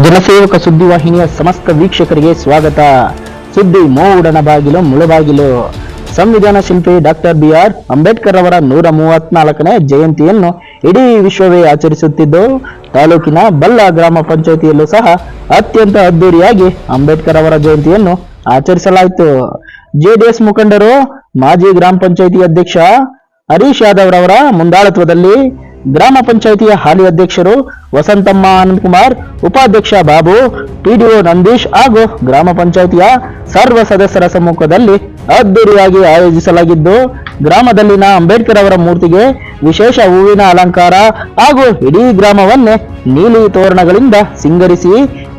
ಜನಸೇವಕ ಸುದ್ದಿವಾಹಿನಿಯ ಸಮಸ್ತ ವೀಕ್ಷಕರಿಗೆ ಸ್ವಾಗತ. ಸುದ್ದಿ ಮೋಡನ ಬಾಗಿಲು ಮುಳಬಾಗಿಲು ಸಂವಿಧಾನ ಶಿಲ್ಪಿ ಡಾಕ್ಟರ್ ಬಿ ಆರ್ ಅಂಬೇಡ್ಕರ್ ಅವರ ನೂರ ಮೂವತ್ನಾಲ್ಕನೇ ಜಯಂತಿಯನ್ನು ಇಡೀ ವಿಶ್ವವೇ ಆಚರಿಸುತ್ತಿದ್ದು, ತಾಲೂಕಿನ ಬಲ್ಲ ಗ್ರಾಮ ಪಂಚಾಯಿತಿಯಲ್ಲೂ ಸಹ ಅತ್ಯಂತ ಅದ್ದೂರಿಯಾಗಿ ಅಂಬೇಡ್ಕರ್ ಅವರ ಜಯಂತಿಯನ್ನು ಆಚರಿಸಲಾಯಿತು. ಜೆಡಿಎಸ್ ಮುಖಂಡರು, ಮಾಜಿ ಗ್ರಾಮ ಪಂಚಾಯಿತಿ ಅಧ್ಯಕ್ಷ ಹರೀಶ್ ಯಾದವ್ ರವರ ಮುಂದಾಳತ್ವದಲ್ಲಿ ಗ್ರಾಮ ಪಂಚಾಯಿತಿಯ ಹಾಲಿ ಅಧ್ಯಕ್ಷರು ವಸಂತಮ್ಮ ಆನಂದ್ ಕುಮಾರ್ ಉಪಾಧ್ಯಕ್ಷ ಬಾಬು, ಪಿಡಿಒ ನಂದೀಶ್ ಹಾಗೂ ಗ್ರಾಮ ಪಂಚಾಯಿತಿಯ ಸರ್ವ ಸದಸ್ಯರ ಸಮ್ಮುಖದಲ್ಲಿ ಅದ್ದೂರಿಯಾಗಿ ಆಯೋಜಿಸಲಾಗಿದ್ದು, ಗ್ರಾಮದಲ್ಲಿನ ಅಂಬೇಡ್ಕರ್ ಅವರ ಮೂರ್ತಿಗೆ ವಿಶೇಷ ಹೂವಿನ ಅಲಂಕಾರ ಹಾಗೂ ಇಡೀ ಗ್ರಾಮವನ್ನೇ ನೀಲಿ ತೋರಣಗಳಿಂದ ಸಿಂಗರಿಸಿ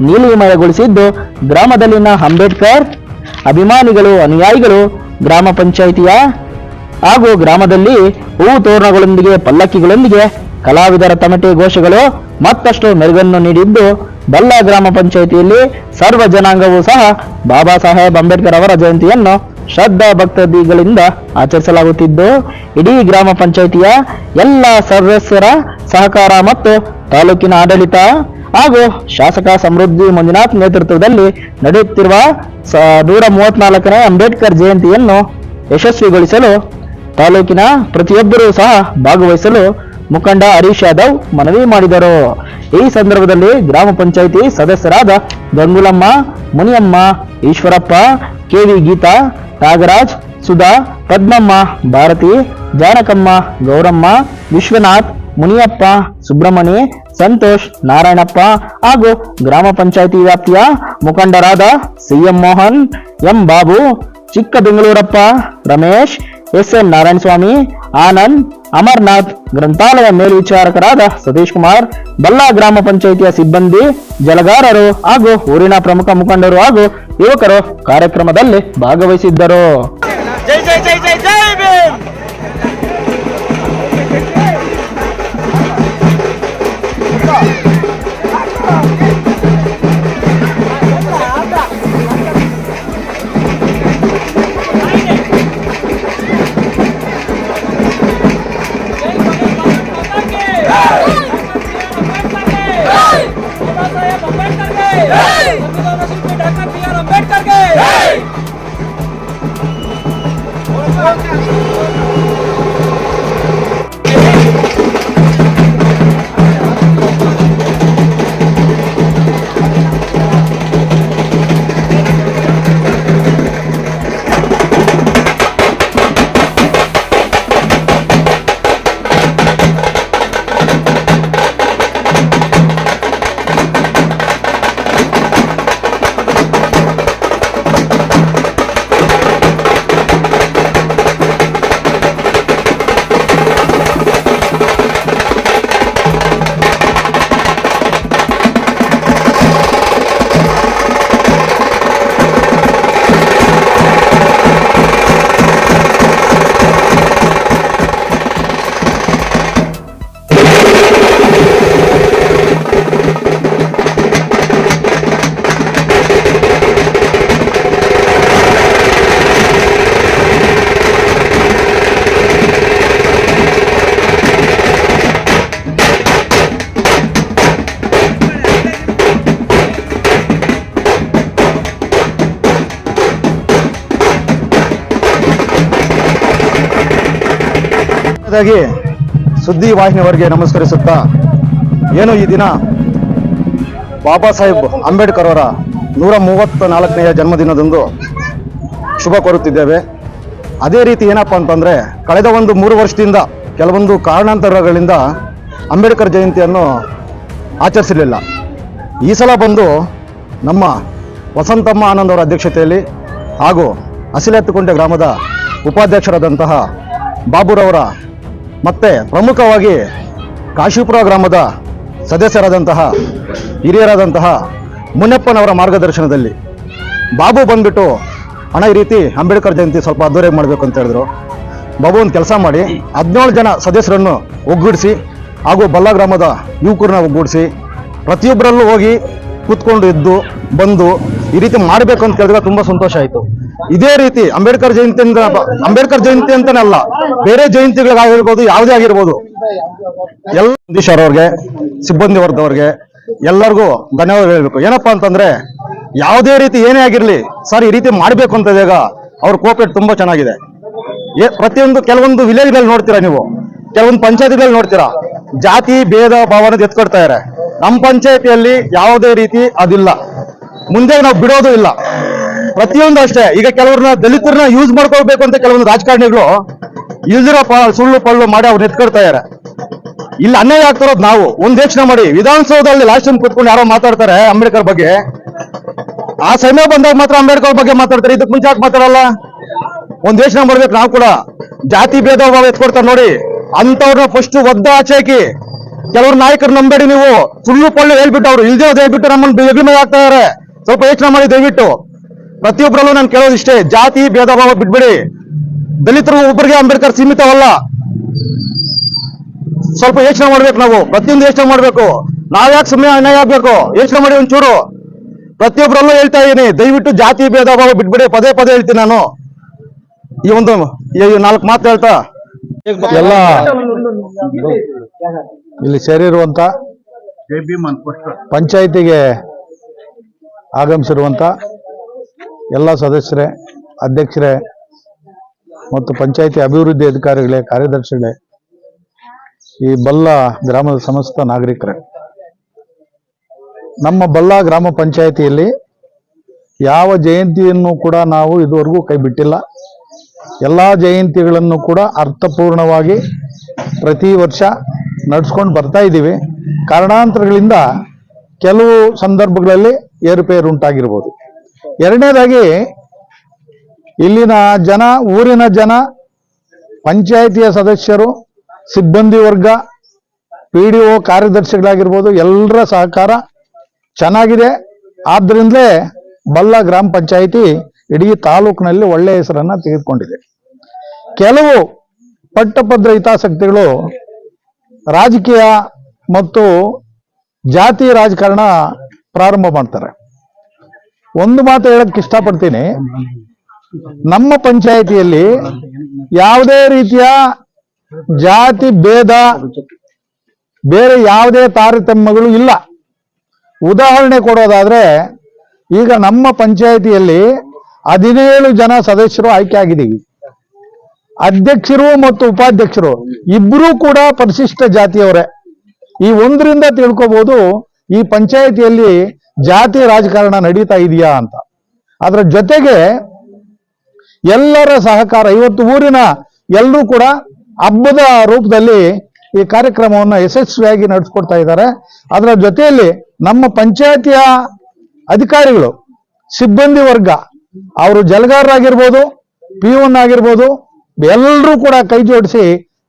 ನೀಲಿಮಯಗೊಳಿಸಿದ್ದು, ಗ್ರಾಮದಲ್ಲಿನ ಅಂಬೇಡ್ಕರ್, ಅಭಿಮಾನಿಗಳು, ಅನುಯಾಯಿಗಳು, ಗ್ರಾಮ ಪಂಚಾಯಿತಿಯ ಹಾಗೂ ಗ್ರಾಮದಲ್ಲಿ ಹೂ ತೋರಣಗಳೊಂದಿಗೆ, ಪಲ್ಲಕ್ಕಿಗಳೊಂದಿಗೆ ಕಲಾವಿದರ ತಮಟೆ ಘೋಷಗಳು ಮತ್ತಷ್ಟು ಮೆರುಗನ್ನು ನೀಡಿದ್ದು, ಬಲ್ಲ ಗ್ರಾಮ ಪಂಚಾಯಿತಿಯಲ್ಲಿ ಸರ್ವ ಜನಾಂಗವೂ ಸಹ ಬಾಬಾ ಸಾಹೇಬ್ ಅಂಬೇಡ್ಕರ್ ಅವರ ಜಯಂತಿಯನ್ನು ಶ್ರದ್ಧಾ ಭಕ್ತದಿಗಳಿಂದ ಆಚರಿಸಲಾಗುತ್ತಿದ್ದು, ಇಡೀ ಗ್ರಾಮ ಪಂಚಾಯಿತಿಯ ಎಲ್ಲ ಸದಸ್ಯರ ಸಹಕಾರ ಮತ್ತು ತಾಲೂಕಿನ ಆಡಳಿತ ಹಾಗೂ ಶಾಸಕ ಸಮೃದ್ಧಿ ಮಂಜುನಾಥ್ ನೇತೃತ್ವದಲ್ಲಿ ನಡೆಯುತ್ತಿರುವ ನೂರ ಮೂವತ್ನಾಲ್ಕನೇ ಅಂಬೇಡ್ಕರ್ ಜಯಂತಿಯನ್ನು ಯಶಸ್ವಿಗೊಳಿಸಲು ತಾಲೂಕಿನ ಪ್ರತಿಯೊಬ್ಬರೂ ಸಹ ಭಾಗವಹಿಸಲು ಮುಖಂಡ ಹರೀಶ್ ಯಾದವ್ ಮನವಿ ಮಾಡಿದರು. ಈ ಸಂದರ್ಭದಲ್ಲಿ ಗ್ರಾಮ ಪಂಚಾಯಿತಿ ಸದಸ್ಯರಾದ ಗಂಗುಲಮ್ಮ ಮುನಿಯಮ್ಮ, ಈಶ್ವರಪ್ಪ, ಕೆವಿ ಗೀತಾ, ನಾಗರಾಜ್, ಸುಧಾ, ಪದ್ಮಮ್ಮ, ಭಾರತಿ, ಜಾನಕಮ್ಮ, ಗೌರಮ್ಮ, ವಿಶ್ವನಾಥ್, ಮುನಿಯಪ್ಪ, ಸುಬ್ರಹ್ಮಣಿ, ಸಂತೋಷ್, ನಾರಾಯಣಪ್ಪ ಹಾಗೂ ಗ್ರಾಮ ಪಂಚಾಯಿತಿ ವ್ಯಾಪ್ತಿಯ ಮುಖಂಡರಾದ C M Mohan, M Babu, Chikkabengalurappa, Ramesh S N Narayanaswamy Anand, Amarnath, ಗ್ರಂಥಾಲಯ ಮೇಲ್ವಿಚಾರಕರಾದ ಸತೀಶ್ ಕುಮಾರ್ ಬಲ್ಲಾ ಗ್ರಾಮ ಪಂಚಾಯಿತಿಯ ಸಿಬ್ಬಂದಿ, ಜಲಗಾರರು ಹಾಗೂ ಊರಿನ ಪ್ರಮುಖ ಮುಖಂಡರು ಹಾಗೂ ಯುವಕರು ಕಾರ್ಯಕ್ರಮದಲ್ಲಿ ಭಾಗವಹಿಸಿದ್ದರು. ಜೈ ಜೈ ಜೈ ಜೈ ಜೈ ಮೊದಲನೇದಾಗಿ ಸುದ್ದಿ ವಾಹಿನಿಯವರಿಗೆ ನಮಸ್ಕರಿಸುತ್ತಾ ಏನು ಈ ದಿನ ಬಾಬಾ ಸಾಹೇಬ್ ಅಂಬೇಡ್ಕರ್ ಅವರ ನೂರ ಮೂವತ್ತ ನಾಲ್ಕನೆಯ ಜನ್ಮದಿನದಂದು ಶುಭ ಕೋರುತ್ತಿದ್ದೇವೆ. ಅದೇ ರೀತಿ ಏನಪ್ಪ ಅಂತಂದರೆ ಕಳೆದ ಒಂದು ಮೂರು ವರ್ಷದಿಂದ ಕೆಲವೊಂದು ಕಾರಣಾಂತರಗಳಿಂದ ಅಂಬೇಡ್ಕರ್ ಜಯಂತಿಯನ್ನು ಆಚರಿಸಲಿಲ್ಲ. ಈ ಸಲ ಬಂದು ನಮ್ಮ ವಸಂತಮ್ಮ ಆನಂದ್ ಅವರ ಅಧ್ಯಕ್ಷತೆಯಲ್ಲಿ ಹಾಗೂ ಹಸಿಲೆತ್ತುಕೊಂಡೆ ಗ್ರಾಮದ ಉಪಾಧ್ಯಕ್ಷರಾದಂತಹ ಬಾಬುರವರ ಮತ್ತು ಪ್ರಮುಖವಾಗಿ ಕಾಶಿಪುರ ಗ್ರಾಮದ ಸದಸ್ಯರಾದಂತಹ ಹಿರಿಯರಾದಂತಹ ಮುನ್ನಪ್ಪನವರ ಮಾರ್ಗದರ್ಶನದಲ್ಲಿ ಬಾಬು ಬಂದ್ಬಿಟ್ಟು ಹಣ ಈ ರೀತಿ ಅಂಬೇಡ್ಕರ್ ಜಯಂತಿ ಸ್ವಲ್ಪ ಅದ್ದೂರಿಯಾಗಿ ಮಾಡಬೇಕು ಅಂತ ಹೇಳಿದ್ರು. ಬಾಬು ಒಂದು ಕೆಲಸ ಮಾಡಿ ಹದಿನೇಳು ಜನ ಸದಸ್ಯರನ್ನು ಒಗ್ಗೂಡಿಸಿ ಹಾಗೂ ಬಲ್ಲ ಗ್ರಾಮದ ಯುವಕರನ್ನ ಒಗ್ಗೂಡಿಸಿ ಪ್ರತಿಯೊಬ್ಬರಲ್ಲೂ ಹೋಗಿ ಕೂತ್ಕೊಂಡು ಇದ್ದು, ಬಂದು ಈ ರೀತಿ ಮಾಡಬೇಕು ಅಂತ ಕೇಳಿದ್ರೆ ತುಂಬಾ ಸಂತೋಷ ಆಯಿತು. ಇದೇ ರೀತಿ ಅಂಬೇಡ್ಕರ್ ಜಯಂತಿಯಿಂದ ಅಂಬೇಡ್ಕರ್ ಜಯಂತಿ ಅಂತಾನೆ ಅಲ್ಲ, ಬೇರೆ ಜಯಂತಿಗಳಾಗಿರ್ಬೋದು ಯಾವುದೇ ಆಗಿರ್ಬೋದು. ಎಲ್ಲ ಅವ್ರವ್ರಿಗೆ, ಸಿಬ್ಬಂದಿ ವರ್ಗದವ್ರಿಗೆ ಎಲ್ಲರಿಗೂ ಧನ್ಯವಾದ ಹೇಳ್ಬೇಕು. ಏನಪ್ಪಾ ಅಂತಂದ್ರೆ, ಯಾವುದೇ ರೀತಿ ಏನೇ ಆಗಿರ್ಲಿ, ಸರ್ ಈ ರೀತಿ ಮಾಡಬೇಕು ಅಂತ ಇದಾಗ ಅವ್ರ ಕೋಪರೇಟ್ ತುಂಬಾ ಚೆನ್ನಾಗಿದೆ. ಪ್ರತಿಯೊಂದು ಕೆಲವೊಂದು ವಿಲೇಜ್ಗಳಲ್ಲಿ ನೋಡ್ತೀರಾ ನೀವು? ಕೆಲವೊಂದು ಪಂಚಾಯತ್ಗಳಲ್ಲಿ ನೋಡ್ತೀರಾ? ಜಾತಿ, ಭೇದ ಭಾವನೆ ಎತ್ಕೊಡ್ತಾ ಇದಾರೆ. ನಮ್ಮ ಪಂಚಾಯತಿಯಲ್ಲಿ ಯಾವುದೇ ರೀತಿ ಅದಿಲ್ಲ. ಮುಂದೆ ನಾವು ಬಿಡೋದು ಇಲ್ಲ. ಪ್ರತಿಯೊಂದು ಅಷ್ಟೇ. ಈಗ ಕೆಲವ್ರನ್ನ ದಲಿತರನ್ನ ಯೂಸ್ ಮಾಡ್ಕೊಳ್ಬೇಕು ಅಂತ ಕೆಲವೊಂದು ರಾಜಕಾರಣಿಗಳು ಇಲ್ದಿರೋ ಸುಳ್ಳು ಪಳ್ಳು ಮಾಡಿ ಅವ್ರು ಎತ್ಕೊಡ್ತಾ ಇದಾರೆ. ಇಲ್ಲಿ ಅನ್ಯಾಯ ಆಗ್ತಿರೋದು ನಾವು. ಒಂದ್ ಯೋಚನೆ ಮಾಡಿ. ವಿಧಾನಸೌಧದಲ್ಲಿ ಲಾಸ್ಟ್ ಟೈಮ್ ಕೂತ್ಕೊಂಡು ಯಾರೋ ಮಾತಾಡ್ತಾರೆ ಅಂಬೇಡ್ಕರ್ ಬಗ್ಗೆ. ಆ ಸಮಯ ಬಂದಾಗ ಮಾತ್ರ ಅಂಬೇಡ್ಕರ್ ಬಗ್ಗೆ ಮಾತಾಡ್ತಾರೆ. ಇದಕ್ಕೆ ಮುಂಚೆ ಯಾಕೆ ಮಾತಾಡಲ್ಲ? ಒಂದ್ ಯೋಚನೆ ಮಾಡ್ಬೇಕು ನಾವು ಕೂಡ. ಜಾತಿ ಭೇದ ಭಾವ ಎತ್ಕೊಡ್ತಾರೆ ನೋಡಿ. ಅಂತವ್ರನ್ನ ಫಸ್ಟ್ ಒದ್ದ ಹಾಕಿ. ಕೆಲವ್ರ ನಾಯಕರು ನಂಬೇಡಿ ನೀವು. ಸುಳ್ಳು ಪಳ್ಳು ಹೇಳ್ಬಿಟ್ಟು ಅವ್ರು ಇಲ್ದೇ ಹೇಳ್ಬಿಟ್ಟು ನಮ್ಮನ್ನು ಹೆಗ್ಲ ಮೇಲೆ ಹಾಕ್ತಾ ಇದಾರೆ ಸ್ವಲ್ಪ ಯೋಚನೆ ಮಾಡಿ ದಯವಿಟ್ಟು. ಪ್ರತಿಯೊಬ್ಬರಲ್ಲೂ ನಾನು ಕೇಳೋದು ಇಷ್ಟೇ. ಜಾತಿ ಭೇದ ಭಾವ ಬಿಟ್ಬಿಡಿ. ದಲಿತರು ಒಬ್ಬರಿಗೆ ಅಂಬೇಡ್ಕರ್ ಸೀಮಿತವಲ್ಲ. ಸ್ವಲ್ಪ ಯೋಚನೆ ಮಾಡ್ಬೇಕು ನಾವು. ಪ್ರತಿಯೊಂದು ಯೋಚನೆ ಮಾಡ್ಬೇಕು. ನಾವ್ಯಾಕೆ ಸುಮ್ಮನೆ ಅನ್ಯಾಯ ಆಗ್ಬೇಕು? ಯೋಚನೆ ಮಾಡಿ ಒಂಚೂರು. ಪ್ರತಿಯೊಬ್ಬರಲ್ಲೂ ಹೇಳ್ತಾ ಇದ್ದೀನಿ ದಯವಿಟ್ಟು ಜಾತಿ ಭೇದ ಭಾವ ಬಿಟ್ಬಿಡಿ. ಪದೇ ಪದೇ ಹೇಳ್ತೀನಿ ನಾನು. ಈ ಒಂದು ಈ ನಾಲ್ಕು ಮಾತು ಹೇಳ್ತಾ. ಎಲ್ಲ ಇಲ್ಲಿ ಸೇರಿರುವಂತ ಪಂಚಾಯಿತಿಗೆ ಆಗಮಿಸಿರುವಂತ ಎಲ್ಲ ಸದಸ್ಯರೇ ಅಧ್ಯಕ್ಷರೇ ಮತ್ತು ಪಂಚಾಯಿತಿ ಅಭಿವೃದ್ಧಿ ಅಧಿಕಾರಿಗಳೇ ಕಾರ್ಯದರ್ಶಿಗಳೇ ಈ ಬಲ್ಲ ಗ್ರಾಮದ ಸಮಸ್ತ ನಾಗರಿಕರೇ. ನಮ್ಮ ಬಲ್ಲ ಗ್ರಾಮ ಪಂಚಾಯಿತಿಯಲ್ಲಿ ಯಾವ ಜಯಂತಿಯನ್ನು ಕೂಡ ನಾವು ಇದುವರೆಗೂ ಕೈ ಬಿಟ್ಟಿಲ್ಲ. ಎಲ್ಲ ಜಯಂತಿಗಳನ್ನು ಕೂಡ ಅರ್ಥಪೂರ್ಣವಾಗಿ ಪ್ರತಿ ವರ್ಷ ನಡ್ಸ್ಕೊಂಡು ಬರ್ತಾ ಇದ್ದೀವಿ. ಕಾರಣಾಂತರಗಳಿಂದ ಕೆಲವು ಸಂದರ್ಭಗಳಲ್ಲಿ ಏರುಪೇರು ಉಂಟಾಗಿರ್ಬೋದು. ಎರಡನೇದಾಗಿ, ಇಲ್ಲಿನ ಜನ, ಊರಿನ ಜನ, ಪಂಚಾಯಿತಿಯ ಸದಸ್ಯರು, ಸಿಬ್ಬಂದಿ ವರ್ಗ, ಪಿ ಡಿ ಒ ಕಾರ್ಯದರ್ಶಿಗಳಾಗಿರ್ಬೋದು, ಎಲ್ಲರ ಸಹಕಾರ ಚೆನ್ನಾಗಿದೆ. ಆದ್ದರಿಂದಲೇ ಬಲ್ಲ ಗ್ರಾಮ ಪಂಚಾಯಿತಿ ಇಡೀ ತಾಲೂಕಿನಲ್ಲಿ ಒಳ್ಳೆಯ ಹೆಸರನ್ನು ತೆಗೆದುಕೊಂಡಿದೆ. ಕೆಲವು ಪಟ್ಟಭದ್ರ ಹಿತಾಸಕ್ತಿಗಳು ರಾಜಕೀಯ ಮತ್ತು ಜಾತಿ ರಾಜಕಾರಣ ಪ್ರಾರಂಭ ಮಾಡ್ತಾರೆ. ಒಂದು ಮಾತು ಹೇಳಕ್ ಇಷ್ಟಪಡ್ತೀನಿ. ನಮ್ಮ ಪಂಚಾಯಿತಿಯಲ್ಲಿ ಯಾವುದೇ ರೀತಿಯ ಜಾತಿ ಭೇದ ಬೇರೆ ಯಾವುದೇ ತಾರತಮ್ಯಗಳು ಇಲ್ಲ. ಉದಾಹರಣೆ ಕೊಡೋದಾದ್ರೆ, ಈಗ ನಮ್ಮ ಪಂಚಾಯಿತಿಯಲ್ಲಿ ಹದಿನೇಳು ಜನ ಸದಸ್ಯರು ಆಯ್ಕೆ ಆಗಿದ್ದೀವಿ. ಅಧ್ಯಕ್ಷರು ಮತ್ತು ಉಪಾಧ್ಯಕ್ಷರು ಇಬ್ಬರೂ ಕೂಡ ಪರಿಶಿಷ್ಟ ಜಾತಿಯವರೇ. ಈ ಒಂದರಿಂದ ತಿಳ್ಕೊಬಹುದು ಈ ಪಂಚಾಯತಿಯಲ್ಲಿ ಜಾತಿ ರಾಜಕಾರಣ ನಡೀತಾ ಇದೆಯಾ ಅಂತ. ಅದರ ಜೊತೆಗೆ ಎಲ್ಲರ ಸಹಕಾರ, ಇವತ್ತು ಊರಿನ ಎಲ್ಲರೂ ಕೂಡ ಹಬ್ಬದ ರೂಪದಲ್ಲಿ ಈ ಕಾರ್ಯಕ್ರಮವನ್ನು ಯಶಸ್ವಿಯಾಗಿ ನಡೆಸ್ಕೊಡ್ತಾ ಇದ್ದಾರೆ. ಅದರ ಜೊತೆಯಲ್ಲಿ ನಮ್ಮ ಪಂಚಾಯತಿಯ ಅಧಿಕಾರಿಗಳು, ಸಿಬ್ಬಂದಿ ವರ್ಗ, ಅವರು ಜಲಗಾರರಾಗಿರ್ಬೋದು ಪಿಒನ್ ಆಗಿರ್ಬೋದು ಎಲ್ಲರೂ ಕೂಡ ಕೈ ಜೋಡಿಸಿ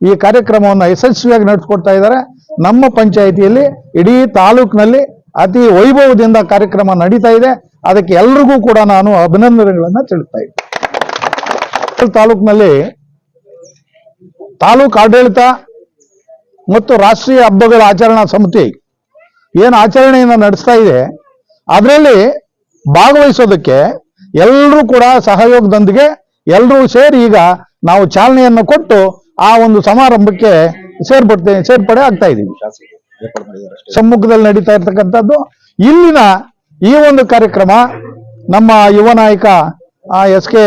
ಈ ಕಾರ್ಯಕ್ರಮವನ್ನು ಯಶಸ್ವಿಯಾಗಿ ನಡೆಸ್ಕೊಡ್ತಾ ಇದ್ದಾರೆ. ನಮ್ಮ ಪಂಚಾಯಿತಿಯಲ್ಲಿ, ಇಡೀ ತಾಲೂಕಿನಲ್ಲಿ ಅತಿ ವೈಭವದಿಂದ ಕಾರ್ಯಕ್ರಮ ನಡೀತಾ ಇದೆ. ಅದಕ್ಕೆ ಎಲ್ರಿಗೂ ಕೂಡ ನಾನು ಅಭಿನಂದನೆಗಳನ್ನ ತಿಳಿಸ್ತಾ ಇದ್ದೀನಿ. ತಾಲೂಕಿನಲ್ಲಿ ತಾಲೂಕು ಆಡಳಿತ ಮತ್ತು ರಾಷ್ಟ್ರೀಯ ಹಬ್ಬಗಳ ಆಚರಣಾ ಸಮಿತಿ ಏನು ಆಚರಣೆಯನ್ನು ನಡೆಸ್ತಾ ಇದೆ, ಅದರಲ್ಲಿ ಭಾಗವಹಿಸೋದಕ್ಕೆ ಎಲ್ಲರೂ ಕೂಡ ಸಹಯೋಗದೊಂದಿಗೆ ಎಲ್ಲರೂ ಸೇರಿ ಈಗ ನಾವು ಚಾಲನೆಯನ್ನು ಕೊಟ್ಟು ಆ ಒಂದು ಸಮಾರಂಭಕ್ಕೆ ಸೇರ್ಪಡ್ತೇವೆ ಸೇರ್ಪಡೆ ಆಗ್ತಾ ಇದ್ದೀವಿ. ಸಮ್ಮುಖದಲ್ಲಿ ನಡೀತಾ ಇರ್ತಕ್ಕಂಥದ್ದು. ಇಲ್ಲಿನ ಈ ಒಂದು ಕಾರ್ಯಕ್ರಮ ನಮ್ಮ ಯುವ ನಾಯಕ ಎಸ್ ಕೆ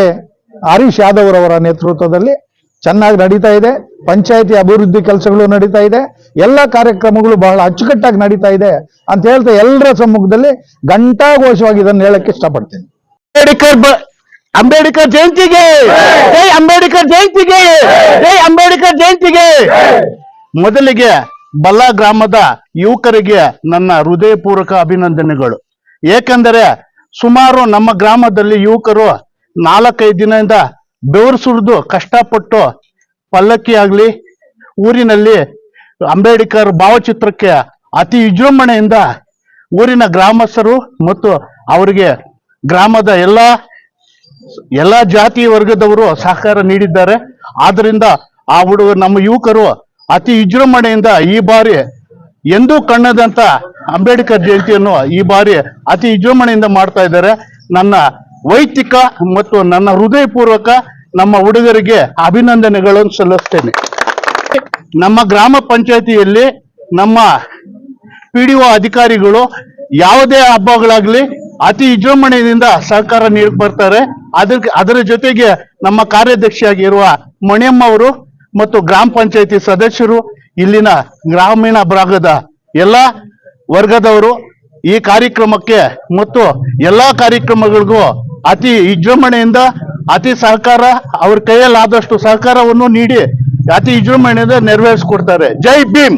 ಹರೀಶ್ ಯಾದವ್ ರವರ ನೇತೃತ್ವದಲ್ಲಿ ಚೆನ್ನಾಗಿ ನಡೀತಾ ಇದೆ. ಪಂಚಾಯತಿ ಅಭಿವೃದ್ಧಿ ಕೆಲಸಗಳು ನಡೀತಾ ಇದೆ. ಎಲ್ಲ ಕಾರ್ಯಕ್ರಮಗಳು ಬಹಳ ಅಚ್ಚುಕಟ್ಟಾಗಿ ನಡೀತಾ ಇದೆ ಅಂತ ಹೇಳ್ತಾ ಎಲ್ಲರ ಸಮ್ಮುಖದಲ್ಲಿ ಘಂಟಾಘೋಷವಾಗಿ ಇದನ್ನು ಹೇಳಕ್ಕೆ ಇಷ್ಟಪಡ್ತೀನಿ. ಅಂಬೇಡ್ಕರ್ ಜಯಂತಿಗೆ. ಜೈ ಅಂಬೇಡ್ಕರ್ ಜಯಂತಿಗೆ. ಜೈ ಅಂಬೇಡ್ಕರ್ ಜಯಂತಿಗೆ. ಮೊದಲಿಗೆ ಬಲ್ಲ ಗ್ರಾಮದ ಯುವಕರಿಗೆ ನನ್ನ ಹೃದಯಪೂರ್ವಕ ಅಭಿನಂದನೆಗಳು. ಏಕೆಂದರೆ ಸುಮಾರು ನಮ್ಮ ಗ್ರಾಮದಲ್ಲಿ ಯುವಕರು ನಾಲ್ಕೈದು ದಿನದಿಂದ ಬೆವರು ಸುರಿದು ಕಷ್ಟಪಟ್ಟು ಪಲ್ಲಕ್ಕಿ ಆಗಲಿ ಊರಿನಲ್ಲಿ ಅಂಬೇಡ್ಕರ್ ಭಾವಚಿತ್ರಕ್ಕೆ ಅತಿ ವಿಜೃಂಭಣೆಯಿಂದ ಊರಿನ ಗ್ರಾಮಸ್ಥರು ಮತ್ತು ಅವರಿಗೆ ಗ್ರಾಮದ ಎಲ್ಲ ಎಲ್ಲ ಜಾತಿ ವರ್ಗದವರು ಸಹಕಾರ ನೀಡಿದ್ದಾರೆ. ಆದ್ರಿಂದ ಆ ಹುಡುಗ ನಮ್ಮ ಯುವಕರು ಅತಿ ವಿಜೃಂಭಣೆಯಿಂದ ಈ ಬಾರಿ ಎಂದೂ ಕಣ್ಣದಂತ ಅಂಬೇಡ್ಕರ್ ಜಯಂತಿಯನ್ನು ಈ ಬಾರಿ ಅತಿ ವಿಜೃಂಭಣೆಯಿಂದ ಮಾಡ್ತಾ ಇದ್ದಾರೆ. ನನ್ನ ವೈಯಕ್ತಿಕ ಮತ್ತು ನನ್ನ ಹೃದಯಪೂರ್ವಕ ನಮ್ಮ ಹುಡುಗರಿಗೆ ಅಭಿನಂದನೆಗಳನ್ನು ಸಲ್ಲಿಸ್ತೇನೆ. ನಮ್ಮ ಗ್ರಾಮ ಪಂಚಾಯತಿಯಲ್ಲಿ ನಮ್ಮ ಪಿ ಡಿ ಒ ಅಧಿಕಾರಿಗಳು ಯಾವುದೇ ಹಬ್ಬಗಳಾಗ್ಲಿ ಅತಿ ವಿಜೃಂಭಣೆಯಿಂದ ಸಹಕಾರ ನೀಡಿ ಬರ್ತಾರೆ. ಅದ್ರ ಅದರ ಜೊತೆಗೆ ನಮ್ಮ ಕಾರ್ಯದರ್ಶಿಯಾಗಿರುವ ಮಣಿಯಮ್ಮ ಅವರು ಮತ್ತು ಗ್ರಾಮ ಪಂಚಾಯತಿ ಸದಸ್ಯರು, ಇಲ್ಲಿನ ಗ್ರಾಮೀಣ ಭಾಗದ ಎಲ್ಲ ವರ್ಗದವರು ಈ ಕಾರ್ಯಕ್ರಮಕ್ಕೆ ಮತ್ತು ಎಲ್ಲಾ ಕಾರ್ಯಕ್ರಮಗಳಿಗೂ ಅತಿ ವಿಜೃಂಭಣೆಯಿಂದ ಅತಿ ಸಹಕಾರ, ಅವ್ರ ಕೈಯಲ್ಲಾದಷ್ಟು ಸಹಕಾರವನ್ನು ನೀಡಿ ಅತಿ ವಿಜೃಂಭಣೆಯಿಂದ ನೆರವೇರಿಸ್ಕೊಡ್ತಾರೆ. ಜೈ ಭೀಮ್!